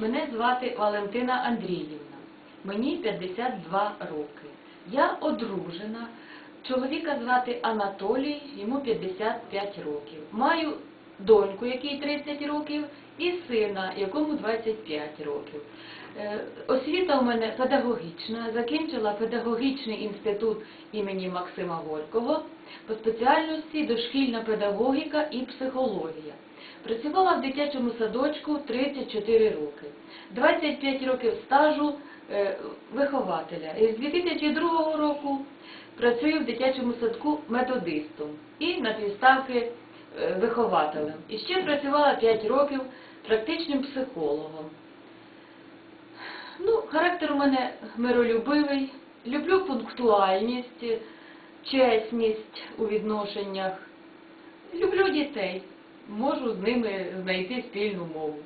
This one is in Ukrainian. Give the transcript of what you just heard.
Мене звати Валентина Андріївна. Мені 52 роки. Я одружена. Чоловіка звати Анатолій, йому 55 років. Маю доньку, якій 30 років, і сина, якому 25 років. Е, Освіта у мене педагогічна, закінчила педагогічний інститут імені Максима Горького по спеціальності дошкільна педагогіка і психологія. Працювала в дитячому садочку 34 роки. 25 років стажу е, вихователя. І з 2002 року працюю в дитячому садку методистом і на півставки е, вихователем. І ще працювала 5 років практичним психологом. Ну, характер у мене миролюбивий, люблю пунктуальність, чесність у відношеннях. Люблю дітей, можу з ними знайти спільну мову.